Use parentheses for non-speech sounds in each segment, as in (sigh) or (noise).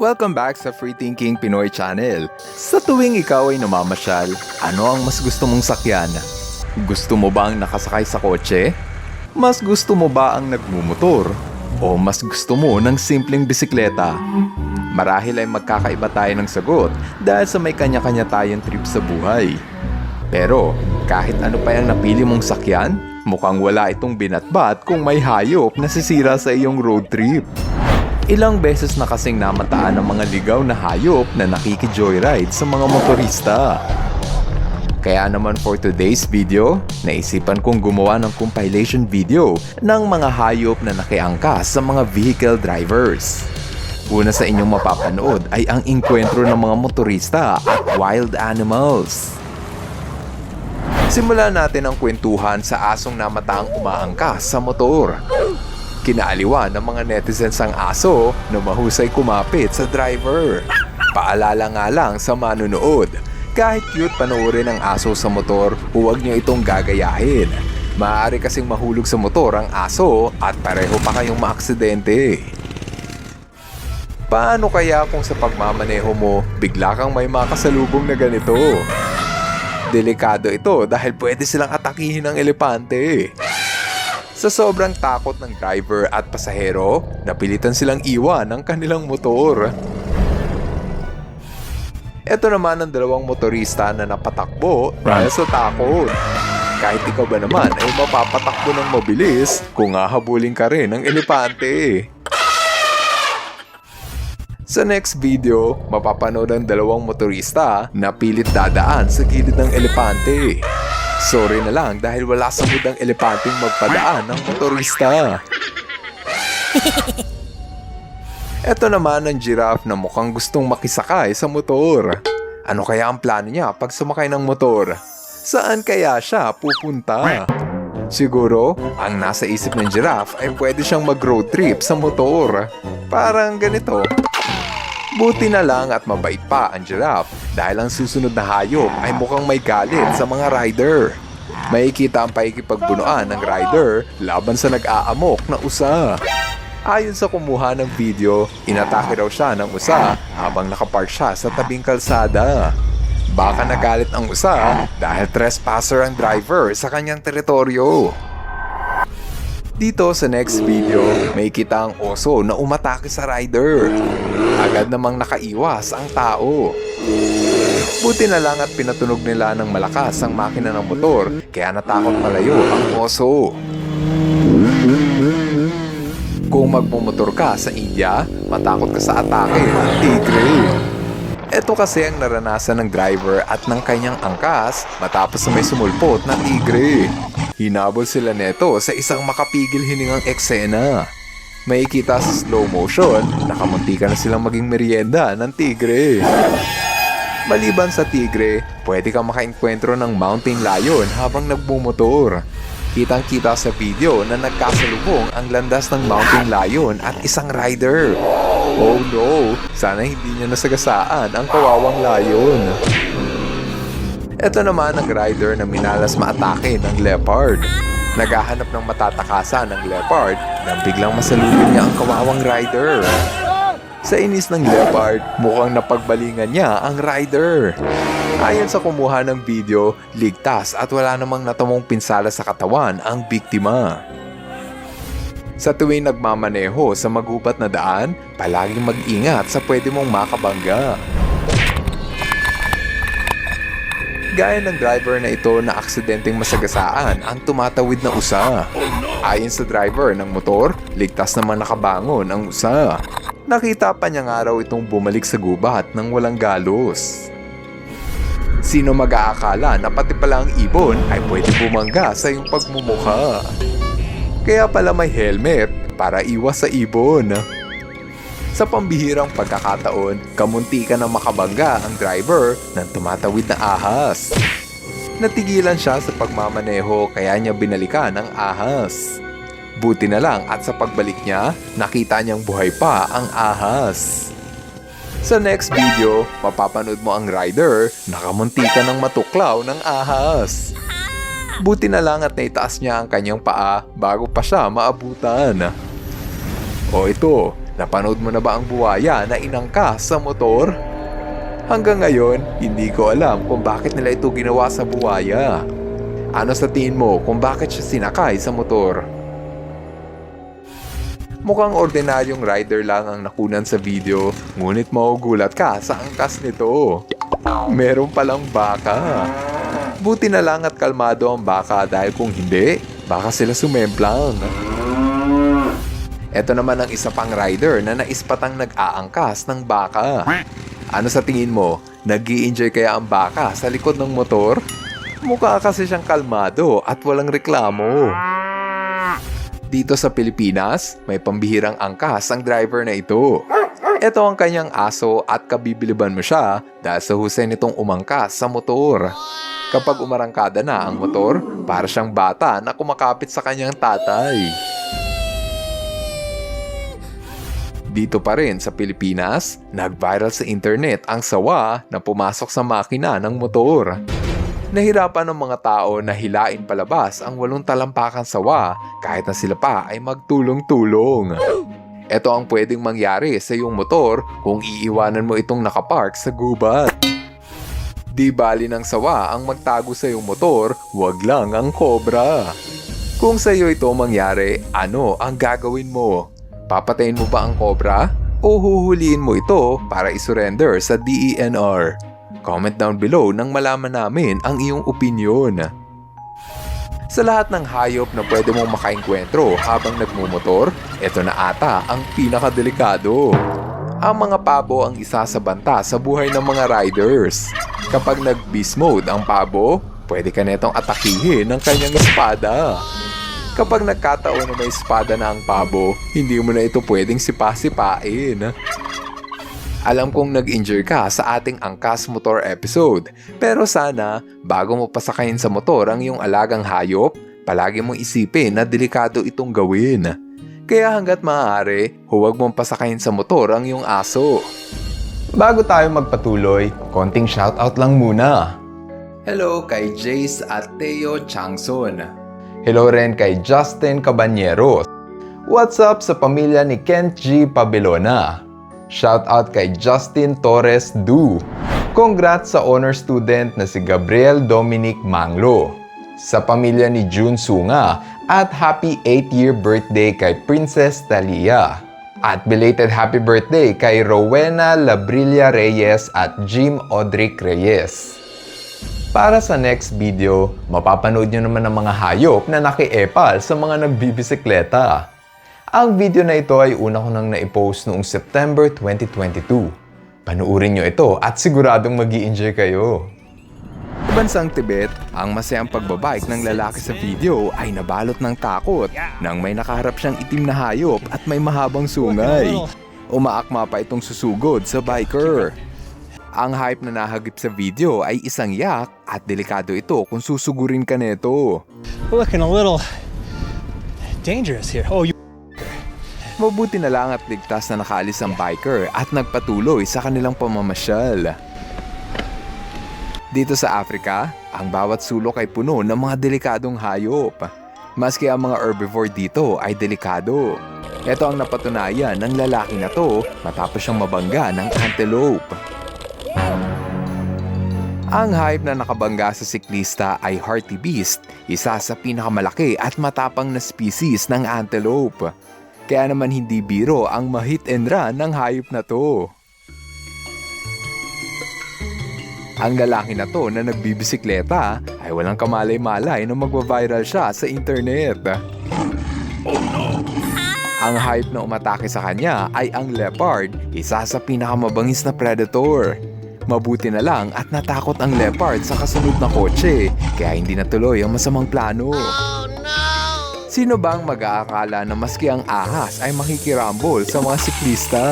Welcome back sa Free Thinking Pinoy Channel. Sa tuwing ikaw ay namamasyal, ano ang mas gusto mong sakyan? Gusto mo ba ang nakasakay sa kotse? Mas gusto mo ba ang nagmumotor? O mas gusto mo ng simpleng bisikleta? Marahil ay magkakaiba tayo ng sagot dahil sa may kanya-kanya tayong trip sa buhay. Pero kahit ano pa yung napili mong sakyan, mukhang wala itong binatbat kung may hayop na sisira sa iyong road trip. Ilang beses na kasing namataan ng mga ligaw na hayop na nakiki-joyride sa mga motorista. Kaya naman for today's video, naisipan kong gumawa ng compilation video ng mga hayop na nakiangkas sa mga vehicle drivers. Una sa inyong mapapanood ay ang inkwentro ng mga motorista at wild animals. Simulan natin ang kwentuhan sa asong namataang umaangkas sa motor. Kinaaliwan ng mga netizens ang aso na mahusay kumapit sa driver. Paalala nga lang sa manunood, kahit cute panoorin ang aso sa motor, huwag niyo itong gagayahin. Maaari kasing mahulog sa motor ang aso at pareho pa kayong maaksidente. Paano kaya kung sa pagmamaneho mo, bigla kang may makasalubong na ganito? Delikado ito dahil pwede silang atakihin ng elepante. Sa sobrang takot ng driver at pasahero, napilitan silang iwan ang kanilang motor. Ito naman ang dalawang motorista na napatakbo dahil sa takot. Kahit ikaw ba naman ay mapapatakbo ng mabilis kung hahabulin ka rin ng elepante. Sa next video, mapapanood ang dalawang motorista na pilit dadaan sa gilid ng elepante. Sorry na lang dahil wala sa mood ang elepanteng magpadaan ng motorista. (laughs) Ito naman ang giraffe na mukhang gustong makisakay sa motor. Ano kaya ang plano niya pag sumakay ng motor? Saan kaya siya pupunta? Siguro, ang nasa isip ng giraffe ay pwede siyang mag-road trip sa motor. Parang ganito. Buti na lang at mabait pa ang giraffe dahil ang susunod na hayop ay mukhang may galit sa mga rider. Makikita ang paikipagbunuan ng rider laban sa nag-aamok na usa. Ayon sa kumuha ng video, inatake raw siya ng usa habang nakapark siya sa tabing kalsada. Baka nagalit ang usa dahil trespasser ang driver sa kanyang teritoryo. Dito sa next video, may kita ang oso na umatake sa rider. Agad namang nakaiwas ang tao. Buti na lang at pinatunog nila ng malakas ang makina ng motor kaya natakot malayo ang oso. Kung magmumotor ka sa India, matakot ka sa atake ng tigre. Ito kasi ang naranasan ng driver at ng kanyang angkas matapos na may sumulpot na tigre. Hinabol sila neto sa isang makapigil hiningang eksena. Makikita sa slow motion, nakamunti ka na silang maging merienda ng tigre. Maliban sa tigre, pwede kang makainkwentro ng mountain lion habang nagmumotor. Kitang-kita sa video na nagkasalubong ang landas ng mountain lion at isang rider. Oh no, sana hindi niya nasagasaan ang kawawang lion. Ito naman ang rider na minalas maatake ng leopard. Naghahanap ng matatakasan ng leopard nang biglang masalubong niya ang kawawang rider. Sa inis ng leopard, mukhang napagbalingan niya ang rider. Ayon sa kumuha ng video, ligtas at wala namang natamong pinsala sa katawan ang biktima. Sa tuwing nagmamaneho sa magubat na daan, palaging mag-ingat sa pwede mong makabangga. Gaya ng driver na ito na aksidenteng masagasaan ang tumatawid na usa. Ayon sa driver ng motor, ligtas naman nakabangon ang usa. Nakita pa niya nga raw itong bumalik sa gubat ng walang galos. Sino mag-aakala na pati pala ang ibon ay pwede bumangga sa iyong pagmumukha? Kaya pala may helmet para iwas sa ibon. Sa pambihirang pagkakataon, kamunti ka na makabangga ang driver ng tumatawid na ahas. Natigilan siya sa pagmamaneho kaya niya binalikan ang ahas. Buti na lang at sa pagbalik niya, nakita niyang buhay pa ang ahas. Sa next video, mapapanood mo ang rider nakamunti ka ng matuklaw ng ahas. Buti na lang at naitaas niya ang kanyang paa bago pa siya maabutan. O ito, napanood mo na ba ang buwaya na inangkas sa motor? Hanggang ngayon, hindi ko alam kung bakit nila ito ginawa sa buwaya. Ano sa tingin mo kung bakit siya sinakay sa motor? Mukhang ordinaryong rider lang ang nakunan sa video, ngunit magugulat ka sa angkas nito. Meron palang baka. Buti na lang at kalmado ang baka dahil kung hindi, baka sila sumemplang. Ito naman ang isa pang rider na naispatang nag-aangkas ng baka. Ano sa tingin mo? nag enjoy kaya ang baka sa likod ng motor? Mukha kasi siyang kalmado at walang reklamo. Dito sa Pilipinas, may pambihirang angkas ang driver na ito. Ito ang kanyang aso at kabibiliban mo siya dahil sa husay nitong umangkas sa motor. Kapag umarangkada na ang motor, para siyang bata na kumakapit sa kanyang tatay. Dito pa rin sa Pilipinas, nag-viral sa internet ang sawa na pumasok sa makina ng motor. Nahirapan ng mga tao na hilain palabas ang walong talampakan sawa kahit na sila pa ay magtulong-tulong. Ito ang pwedeng mangyari sa iyong motor kung iiwanan mo itong nakapark sa gubat. Di bali ng sawa ang magtago sa iyong motor, wag lang ang cobra. Kung sa iyo ito mangyari, ano ang gagawin mo? Papatayin mo ba ang cobra? O huhuliin mo ito para isurrender sa DENR? Comment down below nang malaman namin ang iyong opinion. Sa lahat ng hayop na pwede mong makaengkwentro habang nagmumotor, ito na ata ang pinakadelikado. Ang mga pabo ang isa sa banta sa buhay ng mga riders. Kapag nag-beast mode ang pabo, pwede ka netong atakihin ng kanyang espada. Kapag nagkataon na may espada na ang pabo, hindi mo na ito pwedeng sipa-sipain. Alam kong nag-injure ka sa ating angkas motor episode, pero sana bago mo pasakayin sa motor ang iyong alagang hayop, palagi mong isipin na delikado itong gawin. Kaya hanggat maaari, huwag mong pasakayin sa motor ang iyong aso. Bago tayo magpatuloy, konting shoutout lang muna. Hello kay Jace at Theo Changson. Hello rin kay Justin Cabañeros. What's up sa pamilya ni Kent G. Pabelona? Shoutout kay Justin Torres Du. Congrats sa honor student na si Gabriel Dominic Manglo. Sa pamilya ni June Sunga at happy 8th-year birthday kay Princess Talia. At belated happy birthday kay Rowena Labrilla Reyes at Jim Odric Reyes. Para sa next video, mapapanood nyo naman ang mga hayop na nakiepal sa mga nagbibisikleta. Ang video na ito ay una ko nang naipost noong September 2022. Panuurin nyo ito at siguradong mag enjoy kayo. Sa bansang Tibet, ang masayang pagbabike ng lalaki sa video ay nabalot ng takot nang may nakaharap siyang itim na hayop at may mahabang sungay. Umaakma pa itong susugod sa biker. Ang hype na nahagip sa video ay isang yak at delikado ito kung susugurin ka nito. looking a little dangerous here. Oh, you Mabuti na lang at ligtas na nakaalis ang biker at nagpatuloy sa kanilang pamamasyal. Dito sa Africa, ang bawat sulok ay puno ng mga delikadong hayop. Maski ang mga herbivore dito ay delikado. Ito ang napatunayan ng lalaki na to matapos siyang mabangga ng antelope. Ang hype na nakabangga sa siklista ay Hearty Beast, isa sa pinakamalaki at matapang na species ng antelope. Kaya naman hindi biro ang mahit and run ng hayop na to. Ang lalaki na to na nagbibisikleta ay walang kamalay-malay na magwa-viral siya sa internet. Ang hype na umatake sa kanya ay ang leopard, isa sa pinakamabangis na predator. Mabuti na lang at natakot ang leopard sa kasunod na kotse, kaya hindi natuloy ang masamang plano. Sino bang mag-aakala na maski ang ahas ay makikirambol sa mga siklista?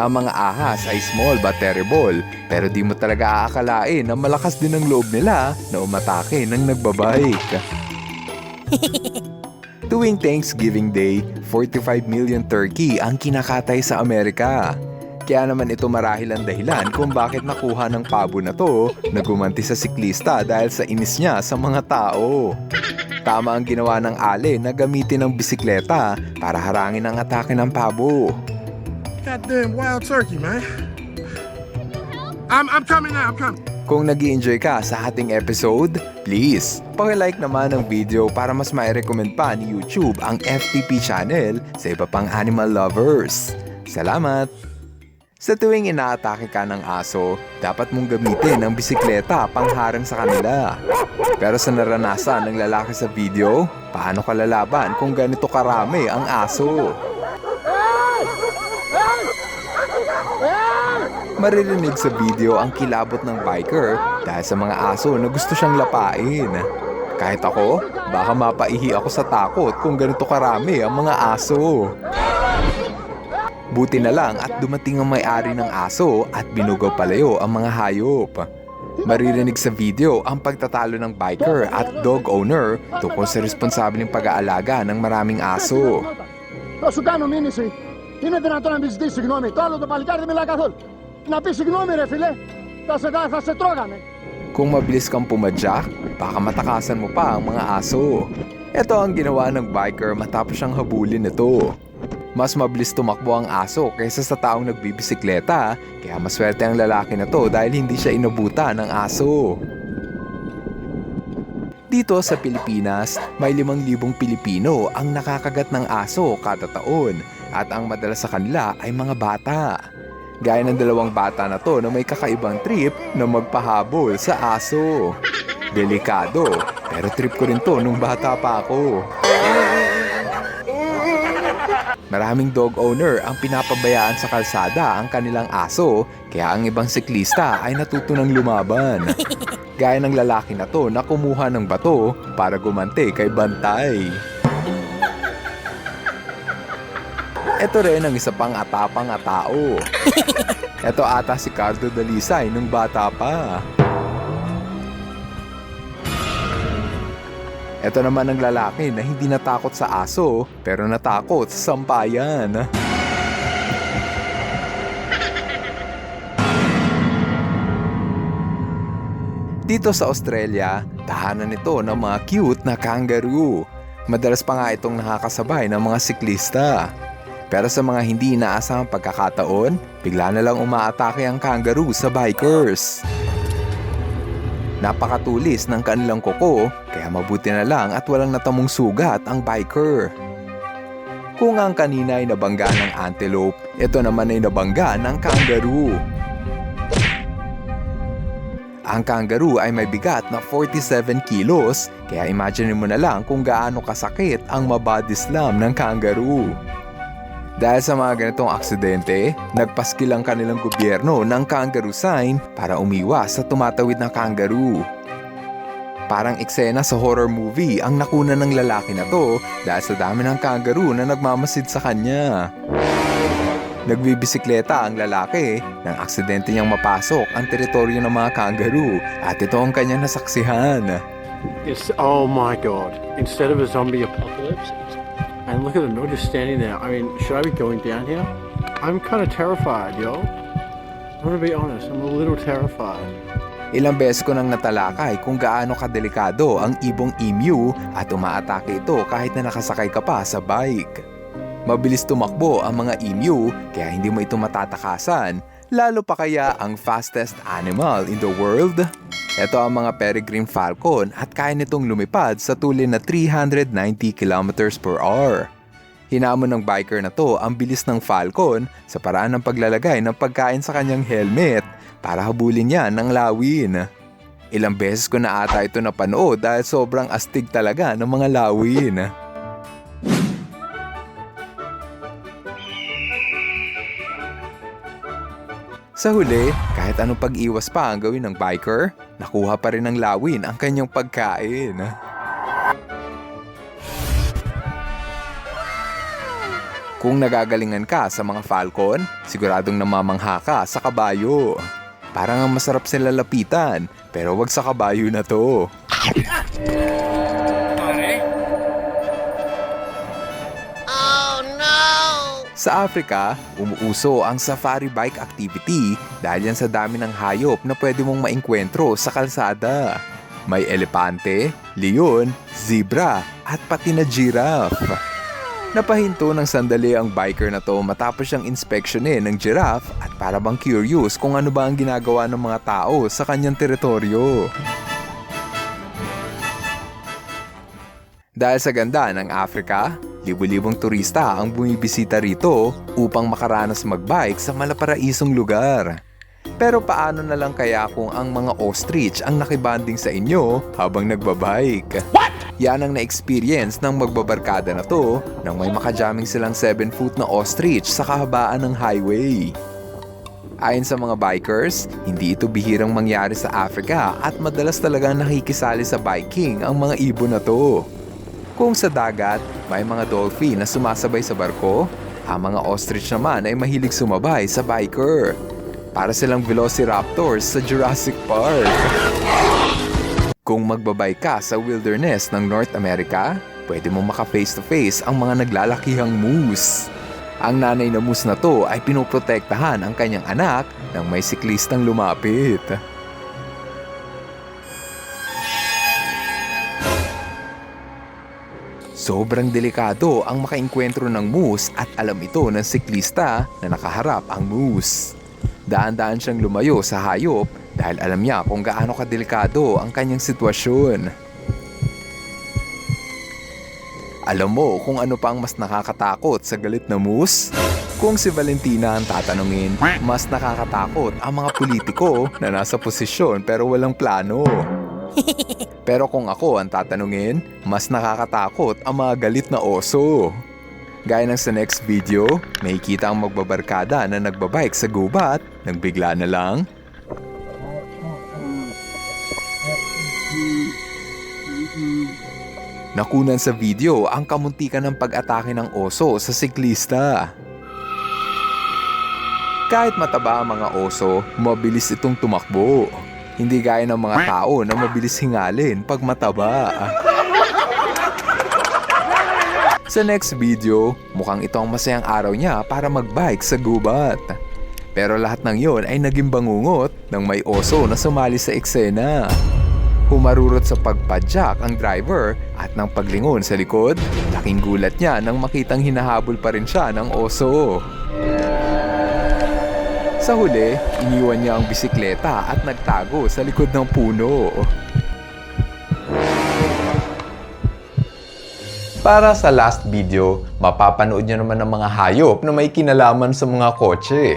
Ang mga ahas ay small but terrible, pero di mo talaga aakalain na malakas din ang loob nila na umatake ng nagbabike. (laughs) Tuwing Thanksgiving Day, 45 million turkey ang kinakatay sa Amerika. Kaya naman ito marahil ang dahilan kung bakit nakuha ng pabo na to na gumanti sa siklista dahil sa inis niya sa mga tao. Tama ang ginawa ng ale na gamitin ang bisikleta para harangin ang atake ng pabo. Goddamn wild turkey, man. I'm, I'm coming now. I'm coming. Kung nag enjoy ka sa ating episode, please, like naman ang video para mas mai-recommend pa ni YouTube ang FTP channel sa iba pang animal lovers. Salamat! Sa tuwing inaatake ka ng aso, dapat mong gamitin ang bisikleta pangharang sa kanila. Pero sa naranasan ng lalaki sa video, paano ka lalaban kung ganito karami ang aso? Maririnig sa video ang kilabot ng biker dahil sa mga aso na gusto siyang lapain. Kahit ako, baka mapaihi ako sa takot kung ganito karami ang mga aso. Buti na lang at dumating ang may-ari ng aso at binugaw palayo ang mga hayop. Maririnig sa video ang pagtatalo ng biker at dog owner tungkol sa responsableng pag-aalaga ng maraming aso. Θα σου κάνω μήνυση. Είναι δυνατόν να μην ζητήσει συγγνώμη. Το άλλο το παλικάρι δεν μιλάει καθόλου. Να πει συγγνώμη, ρε φιλέ. Θα σε, θα σε τρώγαμε. Kung mabilis kang pumadyak, baka matakasan mo pa ang mga aso. Ito ang ginawa ng biker matapos siyang habulin ito. Mas mabilis tumakbo ang aso kaysa sa taong nagbibisikleta, kaya maswerte ang lalaki na to dahil hindi siya inabutan ng aso. Dito sa Pilipinas, may limang libong Pilipino ang nakakagat ng aso kada taon at ang madalas sa kanila ay mga bata. Gaya ng dalawang bata na to na may kakaibang trip na magpahabol sa aso. Delikado, pero trip ko rin to nung bata pa ako. Maraming dog owner ang pinapabayaan sa kalsada ang kanilang aso kaya ang ibang siklista ay natuto ng lumaban. (laughs) Gaya ng lalaki na to na kumuha ng bato para gumante kay Bantay. Ito rin ang isa pang atapang at tao. (laughs) Ito ata si Cardo Dalisay nung bata pa. Ito naman ang lalaki na hindi natakot sa aso pero natakot sa sampayan. (laughs) Dito sa Australia, tahanan ito ng mga cute na kangaroo. Madalas pa nga itong nakakasabay ng mga siklista. Pero sa mga hindi inaasahang pagkakataon, bigla na lang umaatake ang kangaroo sa bikers. Napakatulis ng kanilang kuko, kaya mabuti na lang at walang natamong sugat ang biker. Kung ang kanina ay nabangga ng antelope, ito naman ay nabangga ng kangaroo. Ang kangaroo ay may bigat na 47 kilos, kaya imagine mo na lang kung gaano kasakit ang mabody slam ng kangaroo. Dahil sa mga ganitong aksidente, nagpaskil ang kanilang gobyerno ng kangaroo sign para umiwas sa tumatawid na kangaroo. Parang eksena sa horror movie ang nakuna ng lalaki na to dahil sa dami ng kangaroo na nagmamasid sa kanya. Nagbibisikleta ang lalaki nang aksidente niyang mapasok ang teritoryo ng mga kangaroo at ito ang kanyang nasaksihan. It's oh my god! Instead of a zombie apocalypse, and look at them, they're just standing there. I mean, should I be going down here? I'm kind of terrified, yo. I'm gonna be honest. I'm a little terrified. Ilang beses ko nang natalakay kung gaano kadelikado ang ibong emu at umaatake ito kahit na nakasakay ka pa sa bike. Mabilis tumakbo ang mga emu kaya hindi mo ito matatakasan, lalo pa kaya ang fastest animal in the world? Ito ang mga peregrine falcon at kaya nitong lumipad sa tulin na 390 km per hour. Hinamon ng biker na to ang bilis ng falcon sa paraan ng paglalagay ng pagkain sa kanyang helmet para habulin niya ng lawin. Ilang beses ko na ata ito napanood dahil sobrang astig talaga ng mga lawin. Sa huli, kahit anong pag-iwas pa ang gawin ng biker, nakuha pa rin ng lawin ang kanyang pagkain. Kung nagagalingan ka sa mga falcon, siguradong namamangha ka sa kabayo. Parang ang masarap sila lapitan, pero wag sa kabayo na to. Sa Africa, umuuso ang safari bike activity dahil yan sa dami ng hayop na pwede mong maengkwentro sa kalsada. May elepante, leon, zebra, at pati na giraffe. Napahinto ng sandali ang biker na to matapos siyang inspeksyonin ng giraffe at para curious kung ano ba ang ginagawa ng mga tao sa kanyang teritoryo. Dahil sa ganda ng Africa, libu-libong turista ang bumibisita rito upang makaranas magbike sa malaparaisong lugar. Pero paano na lang kaya kung ang mga ostrich ang nakibanding sa inyo habang nagbabike? What? Yan ang na-experience ng magbabarkada na to nang may makajaming silang 7 foot na ostrich sa kahabaan ng highway. Ayon sa mga bikers, hindi ito bihirang mangyari sa Africa at madalas talagang nakikisali sa biking ang mga ibon na to. Kung sa dagat, may mga dolphin na sumasabay sa barko, ang mga ostrich naman ay mahilig sumabay sa biker. Para silang velociraptors sa Jurassic Park. Kung magbabay ka sa wilderness ng North America, pwede mo maka face to face ang mga naglalakihang moose. Ang nanay na moose na to ay pinoprotektahan ang kanyang anak nang may siklistang lumapit. Sobrang delikado ang makainkwentro ng moose at alam ito ng siklista na nakaharap ang moose. Daan-daan siyang lumayo sa hayop dahil alam niya kung gaano kadelikado ang kanyang sitwasyon. Alam mo kung ano pa ang mas nakakatakot sa galit na moose? Kung si Valentina ang tatanungin, mas nakakatakot ang mga politiko na nasa posisyon pero walang plano. (laughs) Pero kung ako ang tatanungin, mas nakakatakot ang mga galit na oso. Gaya ng sa next video, makikita ang magbabarkada na nagbabike sa gubat nang bigla na lang. Nakunan sa video ang kamuntikan ng pag-atake ng oso sa siklista. Kahit mataba ang mga oso, mabilis itong tumakbo. Hindi gaya ng mga tao na mabilis hingalin pag mataba. Sa next video, mukhang ito ang masayang araw niya para magbike sa gubat. Pero lahat ng yon ay naging bangungot nang may oso na sumali sa eksena. Humarurot sa pagpadyak ang driver at nang paglingon sa likod, laking gulat niya nang makitang hinahabol pa rin siya ng oso. Sa huli, iniwan niya ang bisikleta at nagtago sa likod ng puno. Para sa last video, mapapanood nyo naman ng mga hayop na may kinalaman sa mga kotse.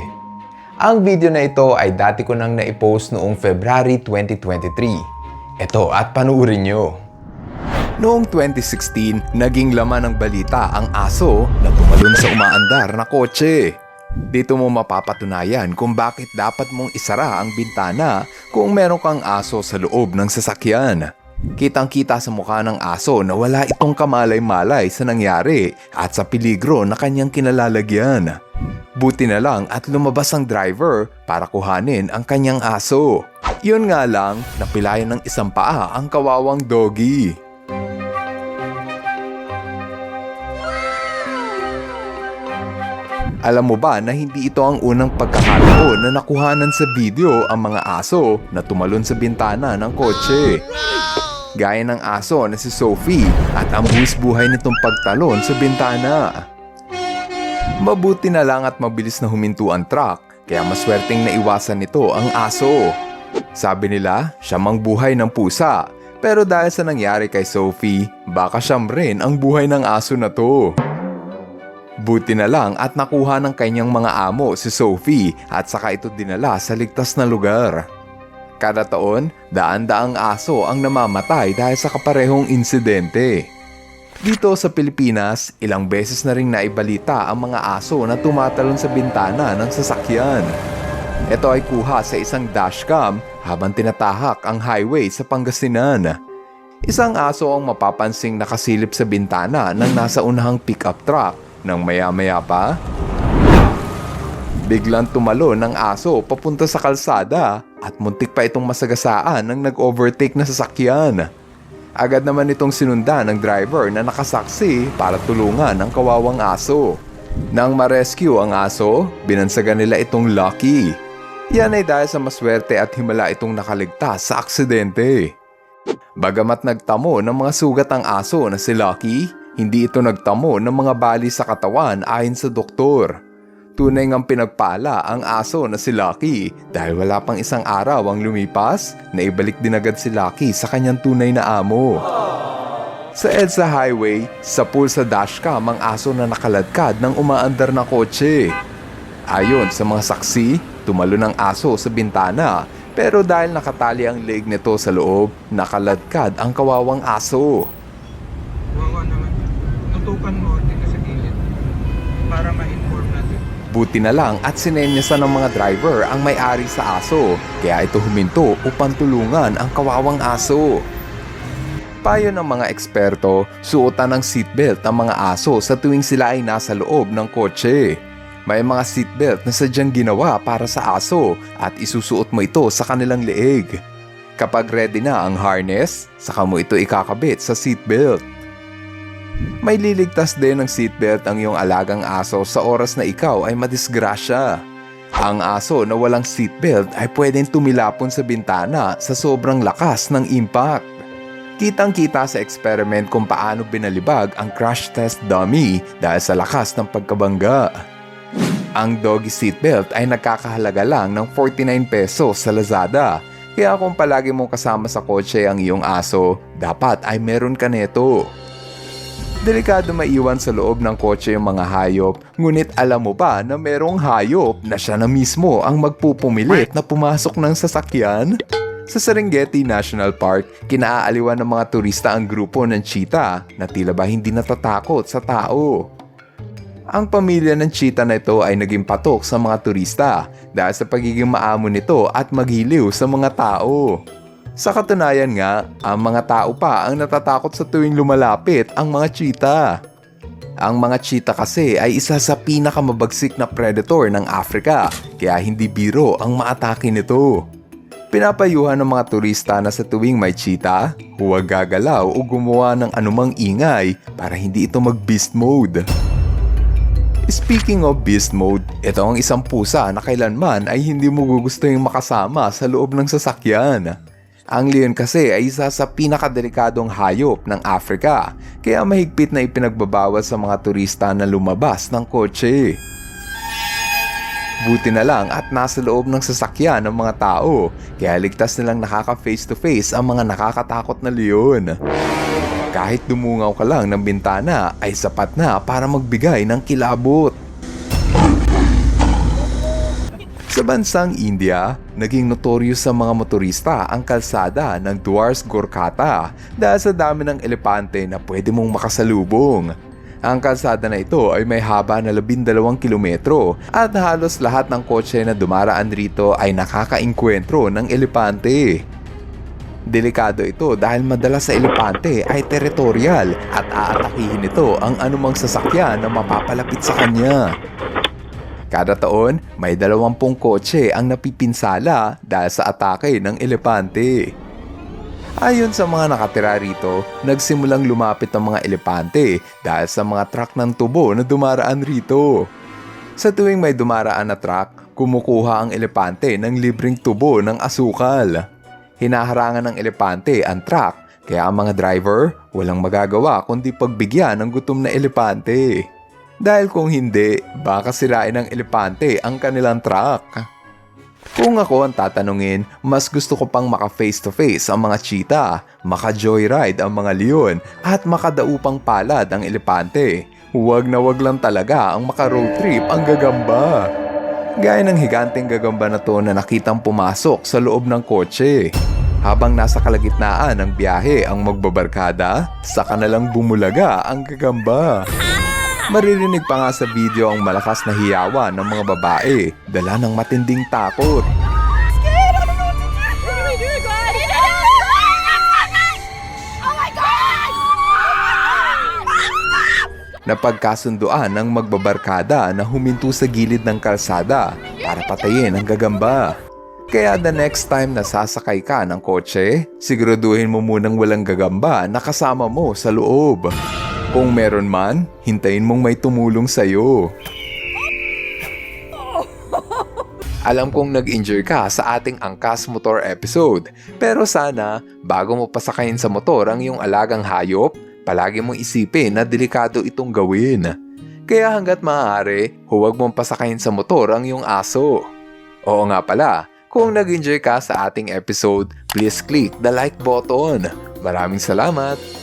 Ang video na ito ay dati ko nang naipost noong February 2023. Ito at panuorin nyo. Noong 2016, naging laman ng balita ang aso na tumalon sa umaandar na kotse. Dito mo mapapatunayan kung bakit dapat mong isara ang bintana kung meron kang aso sa loob ng sasakyan. Kitang-kita sa mukha ng aso na wala itong kamalay-malay sa nangyari at sa peligro na kanyang kinalalagyan. Buti na lang at lumabas ang driver para kuhanin ang kanyang aso. Yun nga lang, napilayan ng isang paa ang kawawang doggy. Alam mo ba na hindi ito ang unang pagkakataon na nakuhanan sa video ang mga aso na tumalon sa bintana ng kotse. Gaya ng aso na si Sophie at ang buwis buhay nitong pagtalon sa bintana. Mabuti na lang at mabilis na huminto ang truck kaya maswerteng naiwasan nito ang aso. Sabi nila, siya mang buhay ng pusa pero dahil sa nangyari kay Sophie, baka siyam rin ang buhay ng aso na to. Buti na lang at nakuha ng kanyang mga amo si Sophie at saka ito dinala sa ligtas na lugar. Kada taon, daan-daang aso ang namamatay dahil sa kaparehong insidente. Dito sa Pilipinas, ilang beses na rin naibalita ang mga aso na tumatalon sa bintana ng sasakyan. Ito ay kuha sa isang dashcam habang tinatahak ang highway sa Pangasinan. Isang aso ang mapapansing nakasilip sa bintana ng nasa unahang pickup truck nang maya-maya pa. Biglang tumalo ng aso papunta sa kalsada at muntik pa itong masagasaan ng nag-overtake na sasakyan. Agad naman itong sinundan ng driver na nakasaksi para tulungan ang kawawang aso. Nang ma-rescue ang aso, binansagan nila itong Lucky. Yan ay dahil sa maswerte at himala itong nakaligtas sa aksidente. Bagamat nagtamo ng mga sugat ang aso na si Lucky, Hindi ito nagtamo ng mga bali sa katawan ayon sa doktor. Tunay ngang pinagpala ang aso na si Lucky dahil wala pang isang araw ang lumipas na ibalik din agad si Lucky sa kanyang tunay na amo. Sa EDSA Highway, sa pool sa dashcam ang aso na nakaladkad ng umaandar na kotse. Ayon sa mga saksi, tumalo ng aso sa bintana pero dahil nakatali ang leg nito sa loob, nakaladkad ang kawawang aso. Tutukan mo dito sa gilid para ma-inform natin. Buti na lang at sinenyasan ng mga driver ang may-ari sa aso, kaya ito huminto upang tulungan ang kawawang aso. Payo ng mga eksperto, suotan ng seatbelt ang mga aso sa tuwing sila ay nasa loob ng kotse. May mga seatbelt na sadyang ginawa para sa aso at isusuot mo ito sa kanilang leeg. Kapag ready na ang harness, saka mo ito ikakabit sa seatbelt. May liligtas din ng seatbelt ang iyong alagang aso sa oras na ikaw ay madisgrasya. Ang aso na walang seatbelt ay pwedeng tumilapon sa bintana sa sobrang lakas ng impact. Kitang-kita sa experiment kung paano binalibag ang crash test dummy dahil sa lakas ng pagkabangga. Ang doggy seatbelt ay nagkakahalaga lang ng 49 pesos sa Lazada. Kaya kung palagi mong kasama sa kotse ang iyong aso, dapat ay meron ka neto. Delikado maiwan sa loob ng kotse yung mga hayop, ngunit alam mo ba na merong hayop na siya na mismo ang magpupumilit na pumasok ng sasakyan? Sa Serengeti National Park, kinaaliwan ng mga turista ang grupo ng cheetah na tila ba hindi natatakot sa tao. Ang pamilya ng cheetah na ito ay naging patok sa mga turista dahil sa pagiging maamo nito at maghiliw sa mga tao. Sa katunayan nga, ang mga tao pa ang natatakot sa tuwing lumalapit ang mga cheetah. Ang mga cheetah kasi ay isa sa pinakamabagsik na predator ng Africa, kaya hindi biro ang maatake nito. Pinapayuhan ng mga turista na sa tuwing may cheetah, huwag gagalaw o gumawa ng anumang ingay para hindi ito mag-beast mode. Speaking of beast mode, ito ang isang pusa na kailanman ay hindi mo gugustuhin makasama sa loob ng sasakyan. Ang leon kasi ay isa sa pinakadelikadong hayop ng Africa, kaya mahigpit na ipinagbabawal sa mga turista na lumabas ng kotse. Buti na lang at nasa loob ng sasakyan ng mga tao, kaya ligtas nilang nakaka face to face ang mga nakakatakot na leon. Kahit dumungaw ka lang ng bintana ay sapat na para magbigay ng kilabot. Sa bansang India, naging notorious sa mga motorista ang kalsada ng Dwars Gorkata dahil sa dami ng elepante na pwede mong makasalubong. Ang kalsada na ito ay may haba na 12 kilometro at halos lahat ng kotse na dumaraan rito ay nakakainkwentro ng elepante. Delikado ito dahil madalas sa elepante ay teritorial at aatakihin nito ang anumang sasakyan na mapapalapit sa kanya. Kada taon, may dalawampung kotse ang napipinsala dahil sa atake ng elepante. Ayon sa mga nakatira rito, nagsimulang lumapit ang mga elepante dahil sa mga truck ng tubo na dumaraan rito. Sa tuwing may dumaraan na truck, kumukuha ang elepante ng libreng tubo ng asukal. Hinaharangan ng elepante ang truck kaya ang mga driver walang magagawa kundi pagbigyan ng gutom na elepante. Dahil kung hindi, baka sirain ng elepante ang kanilang truck. Kung ako ang tatanungin, mas gusto ko pang maka face to face ang mga cheetah, maka joyride ang mga leon, at makadaupang palad ang elepante. Huwag na wag lang talaga ang maka road trip ang gagamba. Gaya ng higanteng gagamba na to na nakitang pumasok sa loob ng kotse. Habang nasa kalagitnaan ng biyahe ang magbabarkada, saka na lang bumulaga ang gagamba. Maririnig pa nga sa video ang malakas na hiyawan ng mga babae, dala ng matinding takot. Napagkasunduan ng magbabarkada na huminto sa gilid ng kalsada para patayin ang gagamba. Kaya the next time na sasakay ka ng kotse, siguraduhin mo munang walang gagamba na kasama mo sa loob. Kung meron man, hintayin mong may tumulong sa'yo. Alam kong nag-injure ka sa ating angkas motor episode. Pero sana, bago mo pasakayin sa motor ang iyong alagang hayop, palagi mong isipin na delikado itong gawin. Kaya hanggat maaari, huwag mong pasakayin sa motor ang iyong aso. Oo nga pala, kung nag-enjoy ka sa ating episode, please click the like button. Maraming salamat!